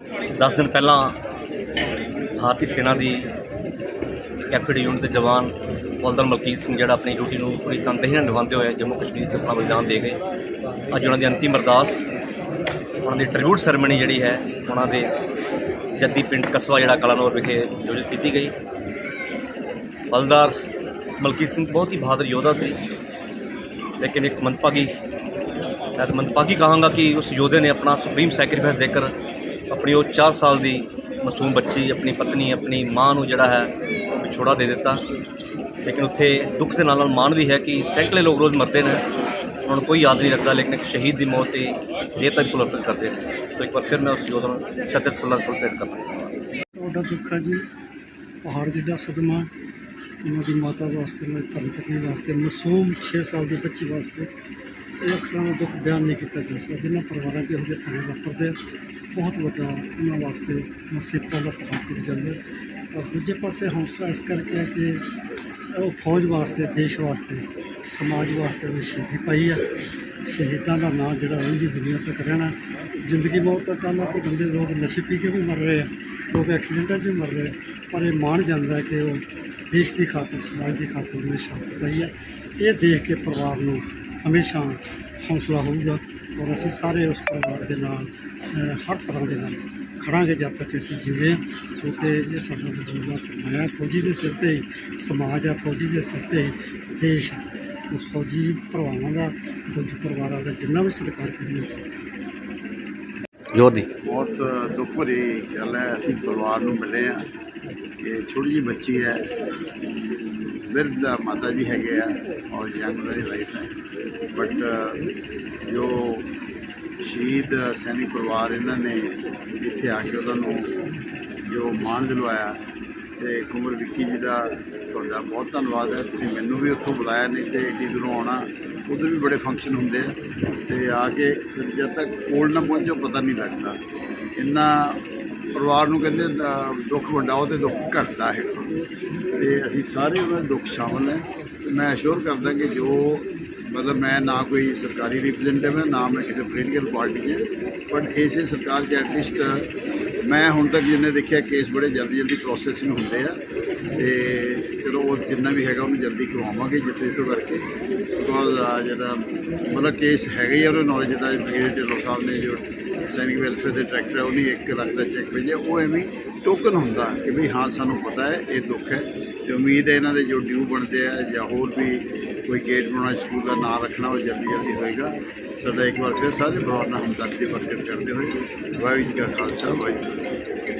10 ਦਿਨ ਪਹਿਲਾਂ ਭਾਰਤੀ ਸੈਨਾ ਦੀ ਕੈਫੇਡ ਯੂਨਿਟ ਦੇ ਜਵਾਨ ਹੌਲਦਾਰ ਮਲਕੀਤ ਸਿੰਘ ਜਿਹੜਾ ਆਪਣੀ ਡਿਊਟੀ ਨੂੰ ਪੂਰੀ ਤਨਦੇਹੀ ਨਾਲ ਨਿਭਾਉਂਦੇ ਹੋਏ ਜੰਮੂ ਕਸ਼ਮੀਰ 'ਚ ਆਪਣਾ ਬਲੀਦਾਨ ਦੇ ਗਏ ਅੱਜ ਉਹਨਾਂ ਦੀ ਅੰਤਿਮ ਅਰਦਾਸ, ਉਹਨਾਂ ਦੀ ਟ੍ਰਿਬਿਊਟ ਸੈਰੇਮਨੀ ਜਿਹੜੀ ਹੈ, ਉਹਨਾਂ ਦੇ ਜੱਦੀ ਪਿੰਡ ਕਸਬਾ ਜਿਹੜਾ ਕਲਾਨੌਰ ਵਿਖੇ ਆਯੋਜਿਤ ਕੀਤੀ ਗਈ। ਹੌਲਦਾਰ ਮਲਕੀਤ ਸਿੰਘ ਬਹੁਤ ਹੀ ਬਹਾਦਰ ਯੋਧਾ ਸੀ, ਲੇਕਿਨ ਇੱਕ ਮੰਦਭਾਗੀ, ਮੈਂ ਤਾਂ ਮੰਦਭਾਗੀ ਕਹਾਂਗਾ ਕਿ ਉਸ ਯੋਧੇ ਨੇ ਆਪਣਾ ਸੁਪਰੀਮ ਸੈਕਰੀਫਾਈਸ ਦੇकर ਆਪਣੀ ਉਹ 4 ਸਾਲ ਦੀ ਮਾਸੂਮ ਬੱਚੀ, ਆਪਣੀ ਪਤਨੀ, ਆਪਣੀ ਮਾਂ ਨੂੰ ਜਿਹੜਾ ਹੈ ਉਹ ਵਿਛੋੜਾ ਦੇ ਦਿੱਤਾ। ਲੇਕਿਨ ਉੱਥੇ ਦੁੱਖ ਦੇ ਨਾਲ ਨਾਲ ਮਾਣ ਵੀ ਹੈ ਕਿ ਸੈਂਕੜੇ ਲੋਕ ਰੋਜ਼ ਮਰਦੇ ਨੇ। ਉਹਨਾਂ ਨੂੰ ਕੋਈ ਯਾਦ ਨਹੀਂ ਰੱਖਦਾ, ਲੇਕਿਨ ਇੱਕ ਸ਼ਹੀਦ ਦੀ ਮੌਤ ਤੇ ਦੇਰ ਤੱਕ ਪੁਲਰਪਨ ਕਰਦੇ ਨੇ। ਸੋ ਇੱਕ ਵਾਰ ਫਿਰ ਮੈਂ ਉਸ ਯੋਧੇ ਨੂੰ ਸ਼ਦਤ ਪੁਲਰਪਨ ਕਰਦਾ ਤੁਹਾਡਾ ਦੁੱਖ ਹੈ ਜੀ। ਪਹਾੜ ਜਿੱਡਾ ਸਦਮਾ ਉਹਨਾਂ ਦੀ ਮਾਤਾ ਵਾਸਤੇ ਉਹਨਾਂ ਦੀ ਧਰਮ ਪਤਨੀ ਵਾਸਤੇ, ਮਾਸੂਮ 6 ਸਾਲ ਦੀ ਬੱਚੀ ਵਾਸਤੇ ਇਹ ਅਕਸਰਾਂ ਦਾ ਦੁੱਖ ਬਿਆਨ ਨਹੀਂ ਕੀਤਾ ਜਾ ਸਕਦਾ। ਜਿਨ੍ਹਾਂ ਪਰਿਵਾਰਾਂ 'ਚ ਇਹੋ ਜਿਹੇ ਭਾਵੇਂ ਵਾਪਰਦੇ ਬਹੁਤ ਵੱਡਾ ਉਹਨਾਂ ਵਾਸਤੇ ਮੁਸੀਬਤਾਂ ਦਾ ਪਹਾੜ ਜਾਂਦਾ ਔਰ ਦੂਜੇ ਪਾਸੇ ਹੌਸਲਾ ਇਸ ਕਰਕੇ ਹੈ ਕਿ ਉਹ ਫੌਜ ਵਾਸਤੇ, ਦੇਸ਼ ਵਾਸਤੇ, ਸਮਾਜ ਵਾਸਤੇ ਉਹਨੇ ਸ਼ਹੀਦੀ ਪਾਈ ਹੈ ਸ਼ਹੀਦਾਂ ਦਾ ਨਾਮ ਜਿਹੜਾ ਰਹਿੰਦੀ ਦੁਨੀਆ ਤੱਕ ਰਹਿਣਾ। ਜ਼ਿੰਦਗੀ ਮੌਤ ਦਾ ਕੰਮ ਆ ਬੰਦੇ ਲੋਕ ਨਸ਼ੇ ਪੀ ਕੇ ਵੀ ਮਰ ਰਹੇ ਆ। ਲੋਕ ਐਕਸੀਡੈਂਟਾਂ 'ਚ ਵੀ ਮਰ ਰਹੇ ਪਰ ਇਹ ਮਾਣ ਜਾਂਦਾ ਕਿ ਉਹ ਦੇਸ਼ ਦੀ ਖਾਤਰ, ਸਮਾਜ ਦੀ ਖਾਤਰ ਉਹਨੇ ਸ਼ਹਾਦਤ ਪਾਈ ਹੈ ਇਹ ਦੇਖ ਕੇ ਪਰਿਵਾਰ ਨੂੰ ਹਮੇਸ਼ਾ ਹੌਸਲਾ ਹੋਊਗਾ ਔਰ ਅਸੀਂ ਸਾਰੇ ਉਸ ਪਰਿਵਾਰ ਦੇ ਨਾਲ ਹਰ ਤਰ੍ਹਾਂ ਦੇ ਨਾਲ ਖੜਾਂਗੇ ਜਦ ਤੱਕ ਅਸੀਂ ਜੀਵੇ ਹਾਂ, ਕਿਉਂਕਿ ਇਹ ਸਾਡਾ ਬਜ਼ੁਰਗਾਂ ਸਰਮਾਇਆ ਹੈ। ਫੌਜੀ ਦੇ ਸਿਰ ਤੇ ਸਮਾਜ ਆ ਫੌਜੀ ਦੇ ਸਿਰ ਤੇ ਦੇਸ਼ ਉਸ ਫੌਜੀ ਭਰਾਵਾਂ ਦਾ ਫੌਜੀ ਪਰਿਵਾਰਾਂ ਦਾ ਜਿੰਨਾ ਵੀ ਸਤਿਕਾਰ ਕਰੀਏ। ਜ਼ੋਰ ਦੀ ਬਹੁਤ ਦੁੱਖ ਭਰੀ ਗੱਲ ਹੈ ਅਸੀਂ ਪਰਿਵਾਰ ਨੂੰ ਮਿਲੇ ਆ ਕਿ ਛੋਟੀ ਜਿਹੀ ਬੱਚੀ ਹੈ। ਬਿਰਧ ਦਾ ਮਾਤਾ ਜੀ ਹੈਗੇ ਆ ਔਰ ਯੰਗ ਉਹਨਾਂ ਦੀ ਵਾਈਫ ਹੈ। ਬਟ ਜੋ ਸ਼ਹੀਦ ਸੈਨਿਕ ਪਰਿਵਾਰ ਇਹਨਾਂ ਨੇ ਇੱਥੇ ਆ ਕੇ ਉਹਨਾਂ ਨੂੰ ਜੋ ਮਾਣ ਦਿਲਵਾਇਆ ਤੇ ਕੁਮਰ ਵਿੱਕੀ ਜੀ ਦਾ ਤੁਹਾਡਾ ਬਹੁਤ ਧੰਨਵਾਦ ਹੈ। ਤੁਸੀਂ ਮੈਨੂੰ ਵੀ ਉੱਥੋਂ ਬੁਲਾਇਆ, ਨਹੀਂ ਤੇ ਏਡੀ ਦੂਰੋਂ ਆਉਣਾ, ਉਧਰ ਵੀ ਬੜੇ ਫੰਕਸ਼ਨ ਹੁੰਦੇ ਆ। ਤੇ ਆ ਕੇ ਜਦ ਤੱਕ ਕੋਲ ਨਾ ਪਹੁੰਚੋ ਪਤਾ ਨਹੀਂ ਲੱਗਦਾ। ਇੰਨਾ ਪਰਿਵਾਰ ਨੂੰ ਕਹਿੰਦੇ ਦੁੱਖ ਵੰਡਾਓ ਤੇ ਦੁੱਖ ਘਟਦਾ ਹੈ। ਤੇ ਅਸੀਂ ਸਾਰੇ ਉਹਨਾਂ ਦੇ ਦੁੱਖ ਸ਼ਾਮਲ ਹੈ। ਤੇ ਮੈਂ ਅਸ਼ੋਰ ਕਰਦਾ ਕਿ ਜੋ ਮਤਲਬ ਮੈਂ ਨਾ ਕੋਈ ਸਰਕਾਰੀ ਰਿਪਰੈਜ਼ੈਂਟੇਟਿਵ ਹਾਂ, ਨਾ ਮੈਂ ਕਿਸੇ ਪੋਲੀਟੀਕਲ ਪਾਰਟੀ ਹਾਂ ਬਟ ਇਸੇ ਸਰਕਾਰ 'ਚ ਐਟਲੀਸਟ ਮੈਂ ਹੁਣ ਤੱਕ ਜਿੰਨੇ ਦੇਖਿਆ ਕੇਸ ਬੜੇ ਜਲਦੀ ਜਲਦੀ ਪ੍ਰੋਸੈਸਿੰਗ ਹੁੰਦੇ ਆ, ਤੇ ਚਲੋ ਉਹ ਜਿੰਨਾ ਵੀ ਹੈਗਾ ਉਹਨੂੰ ਜਲਦੀ ਕਰਵਾਵਾਂਗੇ ਜਿੱਥੇ ਜਿੱਥੋਂ ਕਰਕੇ। ਬਿਕੋਜ਼ ਜਿਹੜਾ ਮਤਲਬ ਕੇਸ ਹੈਗਾ ਹੀ ਆ ਉਹਨੂੰ ਨੌਲੇਜ ਦਾ ਬ੍ਰਿਗੇਡ ਢਿੱਲੋਂ ਸਾਹਿਬ ਨੇ ਜੋ ਸੈਨਿਕ ਵੈਲਫੇਅਰ ਦੇ ਟਰੈਕਟਰ ਹੈ ਉਹਨੇ 1 ਲੱਖ ਦਾ ਚੈੱਕ ਭੇਜਿਆ। ਉਹ ਐਵੇਂ ਟੋਕਨ ਹੁੰਦਾ ਕਿ ਵੀ ਹਾਂ, ਸਾਨੂੰ ਪਤਾ ਹੈ, ਇਹ ਦੁੱਖ ਹੈ, ਤੇ ਉਮੀਦ ਹੈ ਇਹਨਾਂ ਦੇ ਜੋ ਡਿਊ ਬਣਦੇ ਆ ਜਾਂ ਹੋਰ ਵੀ ਕੋਈ ਗੇਟ ਬਣਾਉਣਾ, ਸਕੂਲ ਦਾ ਨਾਮ ਰੱਖਣਾ, ਉਹ ਜਲਦੀ ਜਲਦੀ ਹੋਏਗਾ। ਸਾਡਾ ਇੱਕ ਵਾਰ ਫਿਰ ਸਾਰੇ ਪਰਿਵਾਰ ਨਾਲ ਹਮਦਰਦੀ ਪ੍ਰਗਟ ਕਰਦੇ ਹੋਏ ਵਾਹਿਗੁਰੂ ਜੀ ਕਾ ਖਾਲਸਾ, ਵਾਹਿਗੁਰੂ ਜੀ